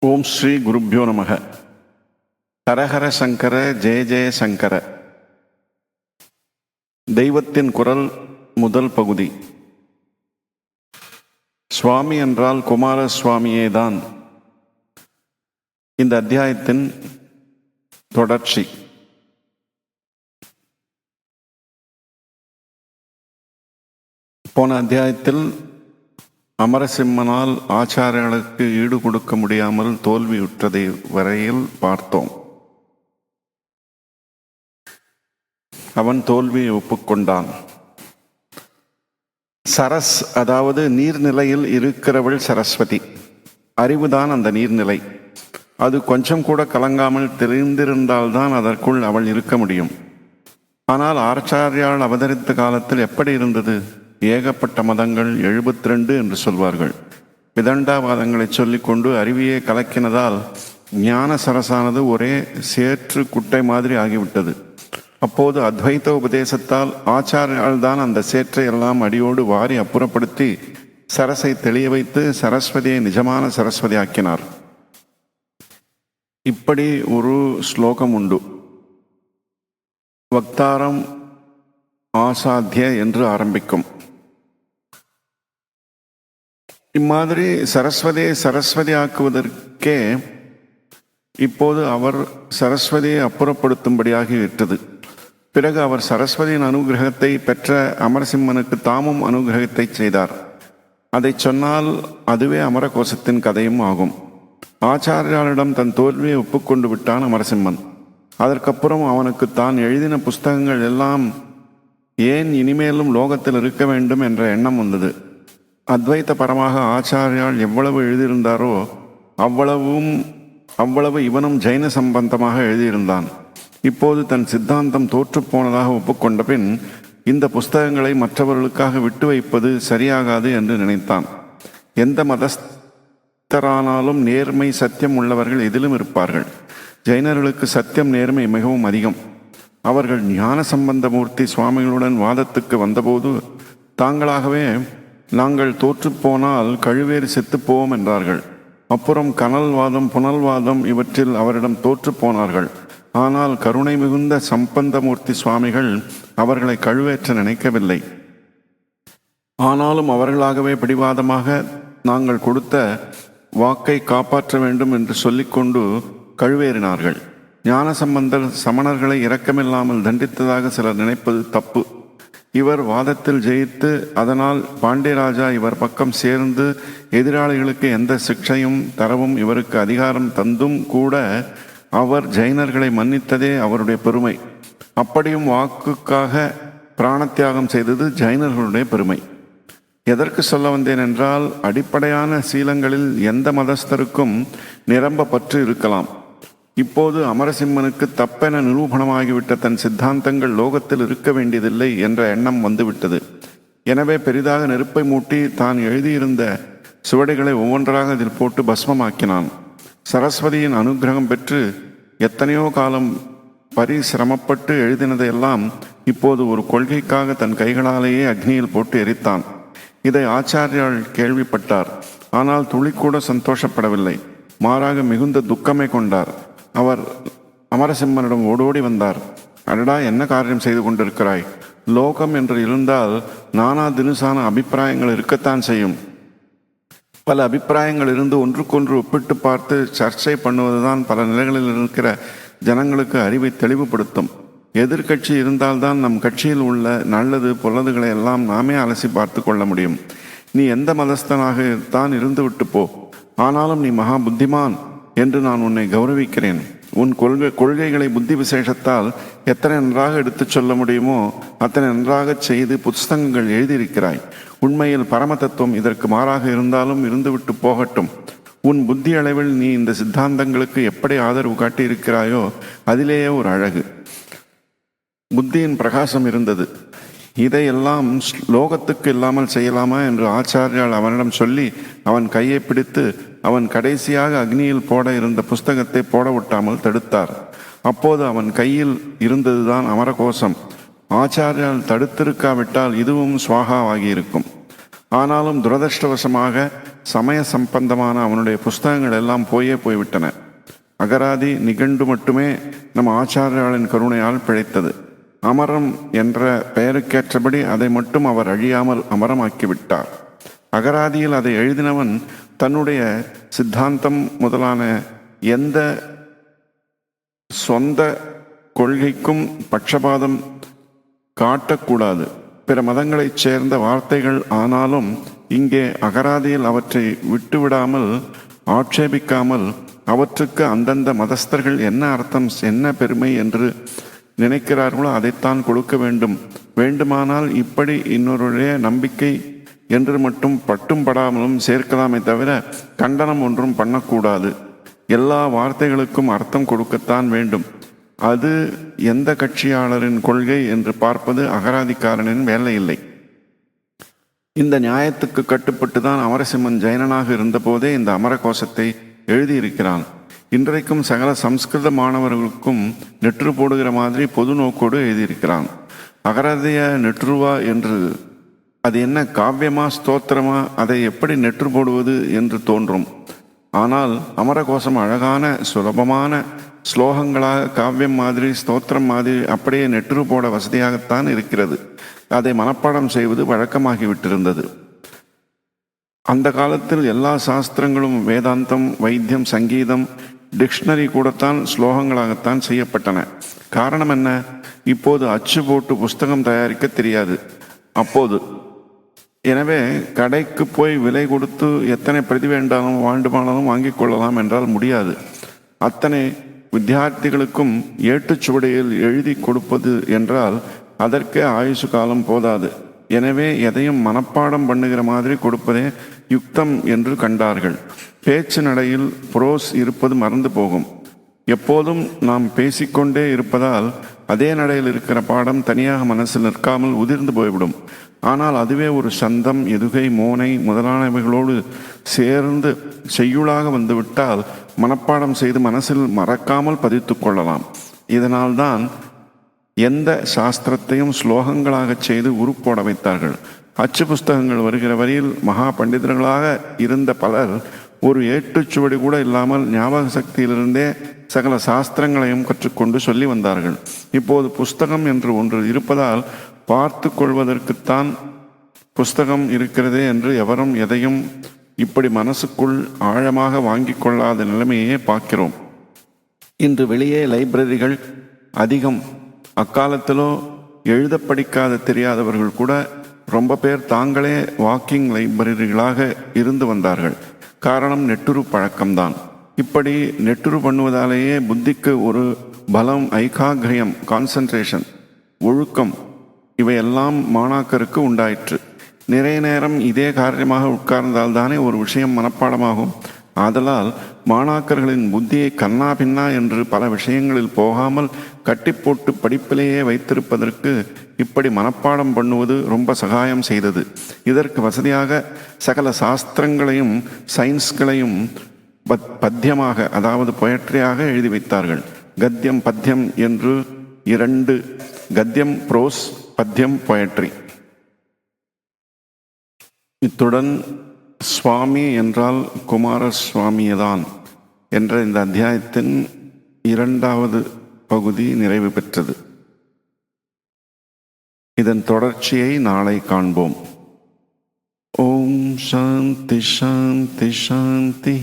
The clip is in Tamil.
ஓம் ஸ்ரீ குருப்யோ நமக. ஹரஹர சங்கர ஜெய ஜெய சங்கர. தெய்வத்தின் குரல் முதல் பகுதி. சுவாமி என்றால் குமார சுவாமியே தான். இந்த அத்தியாயத்தின் தொடர்ச்சி. போன அத்தியாயத்தில் அமரசிம்மனால் ஆச்சாரியர்களுக்கு ஈடு கொடுக்க முடியாமல் தோல்வியுற்றதை வரையில் பார்த்தோம். அவன் தோல்வியை ஒப்புக்கொண்டான். சரஸ் அதாவது நீர்நிலையில் இருக்கிறவள் சரஸ்வதி. அறிவுதான் அந்த நீர்நிலை. அது கொஞ்சம் கூட கலங்காமல் தெரிந்திருந்தால்தான் அதற்குள் அவள் இருக்க முடியும். ஆனால் ஆச்சாரியால் அவதரித்த காலத்தில் எப்படி இருந்தது? ஏகப்பட்ட மதங்கள் எழுபத்தி ரெண்டு என்று சொல்வார்கள். விதண்டாவாதங்களை சொல்லிக்கொண்டு அறிவியை கலக்கினதால் ஞான சரசானது ஒரே சேற்று குட்டை மாதிரி ஆகிவிட்டது. அப்போது அத்வைத உபதேசத்தால் ஆச்சாரியால் தான் அந்த சேற்றை எல்லாம் அடியோடு வாரி அப்புறப்படுத்தி சரசை தெளிய வைத்து சரஸ்வதியை நிஜமான சரஸ்வதி ஆக்கினார். இப்படி ஒரு ஸ்லோகம் உண்டு. வக்தாரம் ஆசாத்திய என்று ஆரம்பிக்கும். இம்மாதிரி சரஸ்வதியை சரஸ்வதி ஆக்குவதற்கே இப்போது அவர் சரஸ்வதியை அப்புறப்படுத்தும்படியாகி விட்டது. பிறகு அவர் சரஸ்வதியின் அனுகிரகத்தை பெற்ற அமரசிம்மனுக்கு தாமும் அனுகிரகத்தை செய்தார். அதை சொன்னால் அதுவே அமரகோசத்தின் கதையும் ஆகும். ஆச்சாரியாரிடம் தன் தோல்வியை ஒப்புக்கொண்டு விட்டான் அமரசிம்மன். அதற்கப்புறம் அவனுக்கு தான் எழுதின புஸ்தகங்கள் எல்லாம் ஏன் இனிமேலும் லோகத்தில் இருக்க வேண்டும் என்ற எண்ணம் வந்தது. அத்வைத்த பரமாக ஆச்சாரியால் எவ்வளவு எழுதியிருந்தாரோ அவ்வளவும் அவ்வளவு இவனும் ஜெயின சம்பந்தமாக எழுதியிருந்தான். இப்போது தன் சித்தாந்தம் தோற்றுப்போனதாக ஒப்புக்கொண்ட பின் இந்த புஸ்தகங்களை மற்றவர்களுக்காக விட்டு வைப்பது சரியாகாது என்று நினைத்தான். எந்த மதஸ்தரானாலும் நேர்மை சத்தியம் உள்ளவர்கள் எதிலும் இருப்பார்கள். ஜெயினர்களுக்கு சத்தியம் நேர்மை மிகவும் அதிகம். அவர்கள் ஞான சம்பந்தமூர்த்தி சுவாமிகளுடன் வாதத்துக்கு வந்தபோது தாங்களாகவே நாங்கள் தோற்றுப்போனால் கழுவேறு செத்துப்போவோம் என்றார்கள். அப்புறம் கனல்வாதம் புனல்வாதம் இவற்றில் அவரிடம் தோற்றுப் போனார்கள். ஆனால் கருணை மிகுந்த சம்பந்தமூர்த்தி சுவாமிகள் அவர்களை கழுவேற்ற நினைக்கவில்லை. ஆனாலும் அவர்களாகவே பிடிவாதமாக நாங்கள் கொடுத்த வாக்கை காப்பாற்ற வேண்டும் என்று சொல்லிக்கொண்டு கழுவேறினார்கள். ஞானசம்பந்தர் சமணர்களை இரக்கமில்லாமல் தண்டித்ததாக சிலர் நினைப்பது தப்பு. இவர் வாதத்தில் ஜெயித்து அதனால் பாண்டியராஜா இவர் பக்கம் சேர்ந்து எதிராளிகளுக்கு எந்த சிக்ஷையும் தரவும் இவருக்கு அதிகாரம் தந்தும் கூட அவர் ஜெயினர்களை மன்னித்ததே அவருடைய பெருமை. அப்படியும் வாக்குக்காக பிராணத்தியாகம் செய்தது ஜைனர்களுடைய பெருமை. எதற்கு சொல்ல வந்தேன் என்றால் அடிப்படையான சீலங்களில் எந்த மதஸ்தருக்கும் நிரம்ப பற்று இருக்கலாம். இப்போது அமரசிம்மனுக்கு தப்பென நிரூபணமாகிவிட்ட தன் சித்தாந்தங்கள் லோகத்தில் இருக்க வேண்டியதில்லை என்ற எண்ணம் வந்துவிட்டது. எனவே பெரிதாக நெருப்பை மூட்டி தான் எழுதியிருந்த சுவடிகளை ஒவ்வொன்றாக இதில் போட்டு பஸ்மமாக்கினான். சரஸ்வதியின் அனுகிரகம் பெற்று எத்தனையோ காலம் பரிசிரமப்பட்டு எழுதினதையெல்லாம் இப்போது ஒரு கொள்கைக்காக தன் கைகளாலேயே அக்னியில் போட்டு எரித்தான். இதை ஆச்சாரியால் கேள்விப்பட்டார். ஆனால் துளிக்கூட சந்தோஷப்படவில்லை. மாறாக மிகுந்த துக்கமே கொண்டார். அவர் அமரசிம்மனிடம் ஓடோடி வந்தார். அடடா என்ன காரியம் செய்து கொண்டிருக்கிறாய்? லோகம் என்று இருந்தால் நானா தினுசான அபிப்பிராயங்கள் இருக்கத்தான் செய்யும். பல அபிப்பிராயங்கள் இருந்து ஒன்றுக்கொன்று ஒப்பிட்டு பார்த்து சர்ச்சை பண்ணுவதுதான் பல நிலைகளில் இருக்கிற ஜனங்களுக்கு அறிவை தெளிவுபடுத்தும். எதிர்கட்சி இருந்தால்தான் நம் கட்சியில் உள்ள நல்லது பொல்லதுகளை எல்லாம் நாமே அலசி பார்த்து கொள்ள முடியும். நீ எந்த மதஸ்தனாக தான் இருந்து விட்டு போ. ஆனாலும் நீ மகா புத்திமான். என்று நான் உன்னை கௌரவிக்கிறேன். உன் கொள்கை கொள்கைகளை புத்தி விசேஷத்தால் எத்தனை நன்றாக எடுத்துச் சொல்ல முடியுமோ அத்தனை நன்றாக செய்து புஸ்தகங்கள் எழுதியிருக்கிறாய். உண்மையில் பரம தத்துவம் இதற்கு மாறாக இருந்தாலும் இருந்துவிட்டு போகட்டும். உன் புத்தி அளவில் நீ இந்த சித்தாந்தங்களுக்கு எப்படி ஆதரவு காட்டியிருக்கிறாயோ அதிலேயே ஒரு அழகு. புத்தியின் பிரகாசம் இருந்தது. இதையெல்லாம் லோகத்துக்கு இல்லாமல் செய்யலாமா என்று ஆச்சாரியால் அவனிடம் சொல்லி அவன் கையை பிடித்து அவன் கடைசியாக அக்னியில் போட இருந்த புஸ்தகத்தை போட விட்டாமல் தடுத்தார். அப்போது அவன் கையில் இருந்ததுதான் அமரகோஷம். ஆச்சாரியால் தடுத்திருக்காவிட்டால் இதுவும் சுவாகாவாகி இருக்கும் ஆனாலும் துரதிருஷ்டவசமாக சமய சம்பந்தமான அவனுடைய புஸ்தகங்கள் எல்லாம் போயே போய்விட்டன. அகராதி நிகண்டு மட்டுமே நம் ஆச்சாரியாளின் கருணையால் பிழைத்தது. அமரம் என்ற பெயருக்கேற்றபடி அதை மட்டும் அவர் அழியாமல் அமரமாக்கிவிட்டார். அகராதியில் அதை எழுதினவன் தன்னுடைய சித்தாந்தம் முதலான எந்த சொந்த கொள்கைக்கும் பட்சபாதம் காட்டக்கூடாது. பிற மதங்களைச் சேர்ந்த வார்த்தைகள் ஆனாலும் இங்கே அகராதியில் அவற்றை விட்டுவிடாமல் ஆட்சேபிக்காமல் அவற்றுக்கு அந்தந்த மதஸ்தர்கள் என்ன அர்த்தம் என்ன பெருமை என்று நினைக்கிறார்களோ அதைத்தான் கொடுக்க வேண்டும். வேண்டுமானால் இப்படி இன்னொருடைய நம்பிக்கை என்று மட்டும் பட்டும் படாமலும் சேர்க்கலாமே தவிர கண்டனம் ஒன்றும் பண்ணக்கூடாது. எல்லா வார்த்தைகளுக்கும் அர்த்தம் கொடுக்கத்தான் வேண்டும். அது எந்த கட்சியாளரின் கொள்கை என்று பார்ப்பது அகராதிக்காரனின் வேலை இல்லை இந்த நியாயத்துக்கு கட்டுப்பட்டு தான் அமரசிம்மன் ஜெயனனாக இருந்தபோதே இந்த அமரகோஷத்தை எழுதியிருக்கிறான். இன்றைக்கும் சகல சம்ஸ்கிருத மாணவர்களுக்கும் நெற்று போடுகிற மாதிரி பொது நோக்கோடு எழுதியிருக்கிறான். அகராதிய நெற்றுவா என்று அது என்ன காவியமா ஸ்தோத்திரமா அதை எப்படி நெற்று போடுவது என்று தோன்றும். ஆனால் அமரகோஷம் அழகான சுலபமான ஸ்லோகங்களாக காவியம் மாதிரி ஸ்தோத்திரம் மாதிரி அப்படியே நெற்று போட வசதியாகத்தான் இருக்கிறது. அதை மனப்பாடம் செய்வது வழக்கமாகிவிட்டிருந்தது. அந்த காலத்தில் எல்லா சாஸ்திரங்களும் வேதாந்தம் வைத்தியம் சங்கீதம் டிக்ஷனரி கூடத்தான் ஸ்லோகங்களாகத்தான் செய்யப்பட்டன. காரணம் என்ன? இப்போது அச்சு போட்டு புஸ்தகம் தயாரிக்க தெரியாது. அப்போது. எனவே கடைக்கு போய் விலை கொடுத்து எத்தனை பிரதி வேண்டாலும் வாண்டுமானாலும் வாங்கிக் கொள்ளலாம் என்றால் முடியாது. அத்தனை வித்தியார்த்திகளுக்கும் ஏட்டுச்சுவடியில் எழுதி கொடுப்பது என்றால் அதற்கே ஆயுசு காலம் போதாது. எனவே எதையும் மனப்பாடம் பண்ணுகிற மாதிரி கொடுப்பதே யுக்தம் என்று கண்டார்கள். பேச்சு நடையில் புரோஸ் இருப்பது மறந்து போகும். எப்போதும் நாம் பேசிக்கொண்டே இருப்பதால் அதே நடையில் இருக்கிற பாடம் தனியாக மனசில் நிற்காமல் உதிர்ந்து போய்விடும். ஆனால் அதுவே ஒரு சந்தம் எதுகை மோனை முதலானவைகளோடு சேர்ந்து செய்யுளாக வந்துவிட்டால் மனப்பாடம் செய்து மனசில் மறக்காமல் பதித்து கொள்ளலாம். இதனால்தான் எந்த சாஸ்திரத்தையும் ஸ்லோகங்களாக செய்து உருப்போட வைத்தார்கள். அச்சு புஸ்தகங்கள் வருகிற வரியில் மகா பண்டிதர்களாக இருந்த பலர் ஒரு ஏட்டுச்சுவடி கூட இல்லாமல் ஞாபக சக்தியிலிருந்தே சகல சாஸ்திரங்களையும் கற்றுக்கொண்டு சொல்லி வந்தார்கள். இப்போது புஸ்தகம் என்று ஒன்று இருப்பதால் பார்த்து கொள்வதற்குத்தான் புஸ்தகம் இருக்கிறதே என்று எவரும் எதையும் இப்படி மனசுக்குள் ஆழமாக வாங்கி கொள்ளாத நிலைமையே பார்க்கிறோம். இன்று வெளியே லைப்ரரிகள் அதிகம். அக்காலத்திலோ எழுத படிக்காத தெரியாதவர்கள் கூட ரொம்ப பேர் தாங்களே வாக்கிங் லைப்ரரிகளாக இருந்து வந்தார்கள். காரணம் நெட்டுரு பழக்கம்தான். இப்படி நெட்டுரு பண்ணுவதாலேயே புத்திக்கு ஒரு பலம் ஐகாகிரியம் கான்சன்ட்ரேஷன் ஒழுக்கம் இவையெல்லாம் மாணாக்கருக்கு உண்டாயிற்று. நிறைய நேரம் இதே காரியமாக உட்கார்ந்தால் தானே ஒரு விஷயம் மனப்பாடமாகும். ஆதலால் மாணாக்கர்களின் புத்தியை கண்ணா பின்னா என்று பல விஷயங்களில் போகாமல் கட்டி போட்டு படிப்பிலேயே வைத்திருப்பதற்கு இப்படி மனப்பாடம் பண்ணுவது ரொம்ப சகாயம் செய்தது. இதற்கு வசதியாக சகல சாஸ்திரங்களையும் சயின்ஸ்களையும் பத் பத்தியமாக அதாவது பொயட்ரியாக எழுதி வைத்தார்கள். கத்தியம் பத்தியம் என்று இரண்டு கத்தியம் ப்ரோஸ் பத்தியம் பொயட்ரி இத்துடன் சுவாமி என்றால் குமார குமாரசுவாமியதான் என்ற இந்த அத்தியாயத்தின் இரண்டாவது பகுதி நிறைவு பெற்றது. இதன் தொடர்ச்சியை நாளை காண்போம். ஓம் சாந்தி சாந்தி சாந்தி.